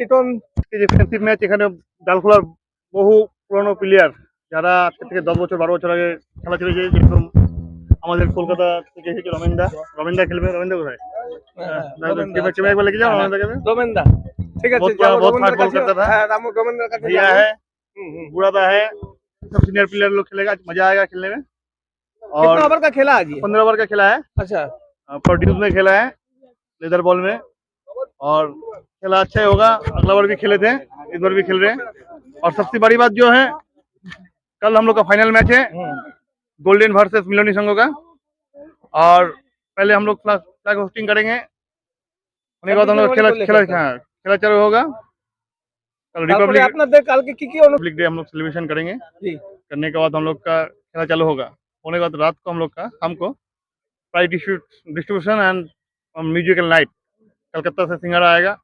कितोन डिफरेंसिव match এখানে দালখোলার বহু পুরনো প্লেয়ার যারা থেকে 10 বছর 12 বছর আগে খেলা ছেড়েছে যেমন আমাদের কলকাতা থেকে হে হ্যাঁ, কি রমেন্ডা রমেন্ডা খেলে রবীন্দ্র গরায় হ্যাঁ রমেন্ডা হ্যাঁ। একবার लेके जाओ रমেন্ডা ঠিক আছে খুব ভালো বল করতেন হ্যাঁ রামুর রমেন্ডার কথা কি আছে বুড়া দা है सब सीनियर प्लेयर लोग खेलेगा मजा आएगा खेलने में और कितने ওভার কা খেলা আ গিয়ে 15 ওভার কা খেলা है अच्छा प्रोड्यूस में खेला है लेदर बॉल में और खेला अच्छा ही होगा अगला बार भी खेले थे इस बार भी खेल रहे हैं और सबसे बड़ी बात जो है कल हम लोग का फाइनल मैच है गोल्डन वर्सेस मिलोनी संघों का और पहले हम लोग फ्लैग होस्टिंग करेंगे অনেক কথা हम लोग खेला खेला हाँ, खेला चालू होगा कल रिपब्लिक আপনাদের কালকে কি কি रिपब्लिक डे हम लोग सेलिब्रेशन करेंगे जी करने के बाद हम लोग का खेला चालू होगा होने के बाद रात को हम लोग का हमको prize distribution and musical night Calcutta से सिंगर आएगा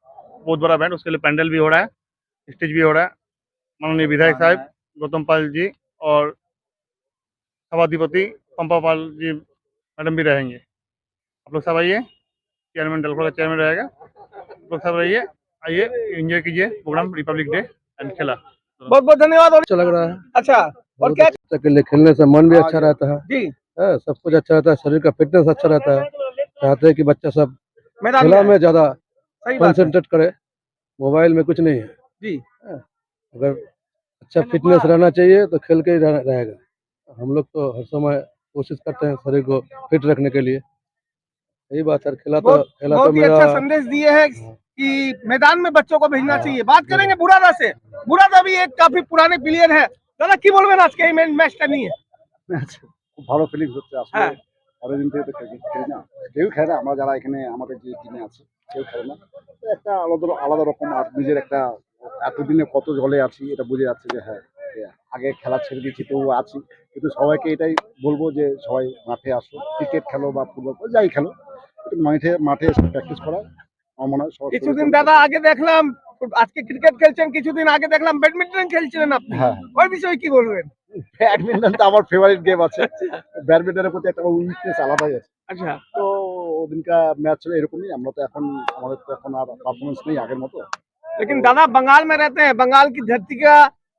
बहुत बड़ा बैंड उसके लिए पैंडल भी हो रहा है स्टेज भी हो रहा है माननीय विधायक साहब हाँ, हाँ। गौतम पाल जी और सभाधिपति पंपा पाल जी मैडम भी रहेंगे आप लोग सब आइए चेयरमैन डलखोर का चेयरमैन रहेगा आप लोग सब रहिए आइए इंजॉय कीजिए प्रोग्राम रिपब्लिक डे एंड खेला बहुत बहुत धन्यवाद अच्छा लग रहा है अच्छा और क्या अच्छा खेलने से मन भी अच्छा रहता है जी हाँ, सब कुछ अच्छा रहता है शरीर का फिटनेस अच्छा रहता है चाहते हैं कि बच्चा सब खेला में ज्यादा कंसंट्रेट करे मोबाइल में कुछ नहीं है जी हाँ, अगर अच्छा फिटनेस रहना चाहिए तो खेल के ही रहेगा हम लोग तो हर समय कोशिश करते हैं शरीर को फिट रखने के लिए यही बात है खेला तो खेला तो मेरा अच्छा संदेश दिए है हाँ। कि मैदान में बच्चों को भेजना हाँ। चाहिए बात करेंगे बुरादा से बुरादा भी एक काफी पुराने प्लेयर है দাদা কি বলবেন আজকে এই ম্যাচটা নিয়ে ভালো ফিলিংস হচ্ছে আসলে অরিজিন থেকে তো খেলি না কেউ খেলে না আমরা যারা এখানে আমাদের যে টিমে আছে কেউ খেলে না একটা আলাদা আলাদা রকম আর নিজের একটা এতদিনে কত জলে আছি এটা বুঝে যাচ্ছে যে হ্যাঁ আগে খেলা ছেড়ে দিচ্ছি তবু আছি কিন্তু সবাইকে এটাই বলবো যে সবাই মাঠে আসো ক্রিকেট খেলো বা ফুটবল যাই খেলো মাঠে মাঠে এসে প্র্যাকটিস করা আমার মনে হয় কিছুদিন দাদা আগে দেখলাম আজকে ক্রিকেট খেলছেন কিছুদিন আগে দেখলাম ব্যাডমিন্টন খেলছিলেন আপনি হ্যাঁ, হ্যাঁ ওই বিষয়ে কি বলবেন ব্যাডমিন্টন তো আমার ফেভারিট গেম আছে ব্যাডমিন্টনের প্রতি একটা উইকনেস আলাদাই আছে আচ্ছা তো ওদিনকার ম্যাচ ছিল এরকমই আমরা তো এখন আমাদের তো এখন আর পারফরমেন্স নেই আগের মতো লেকিন দাদা बंगाल में रहते हैं बंगाल की धरती का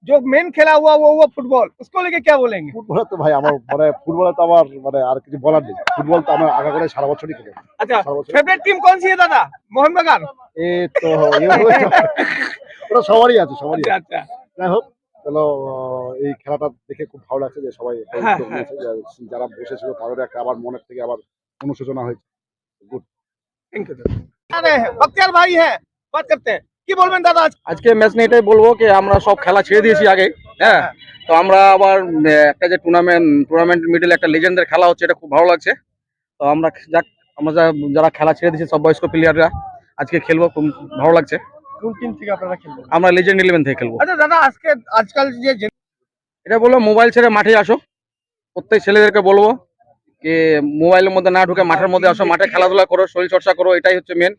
जो मेन খেলা हुआ वो हुआ ফুটবল उसको लेके क्या बोलेंगे ফুটবল তো ভাই আমার মানে ফুটবল তো আমার মানে আর কিছু বলার নেই ফুটবল তো আমার আগা করে সারা বছরই খেলি আচ্ছা ফেভারিট টিম কোন সি দাদা মোহনবাগান এ তো ওটা সবারই আছে সবারই আচ্ছা আচ্ছা যাই হোক চলো এই খেলাটা দেখে খুব ভালো লাগছে যে সবাই হ্যাঁ, হ্যাঁ, যারা বসেছিল তাদের একটা আবার মনের থেকে আবার অনুশোচনা হয়েছে গুড থ্যাংক ইউ ভাই হ্যাঁ করতে কি বলবেন দাদা আজকে ম্যাচ নিয়ে এটাই বলবো কি আমরা সব খেলা ছেড়ে দিয়েছি আগে হ্যাঁ, হ্যাঁ। তো আমরা আবার একটা যে টুর্নামেন্ট টুর্নামেন্ট মিডল একটা লেজেন্ডের খেলা হচ্ছে এটা খুব ভালো লাগছে তো আমরা যাক আমরা যারা খেলা ছেড়ে দিয়েছি সব বয়স্ক প্লেয়াররা আজকে খেলবো খুব ভালো লাগছে কোন টিম থেকে আপনারা খেলবেন আমরা লেজেন্ড ইলেভেন থেকে খেলবো আচ্ছা দাদা আজকে আজকাল যে এটা বলবো মোবাইল ছেড়ে মাঠে আসো প্রত্যেক ছেলেদেরকে বলবো যে মোবাইলের মধ্যে না ঢুকে মাঠের মধ্যে আসো মাঠে খেলাধুলা করো শরীর চর্চা করো এটাই হচ্ছে মেন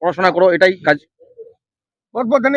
পড়াশোনা করো এটাই কাজ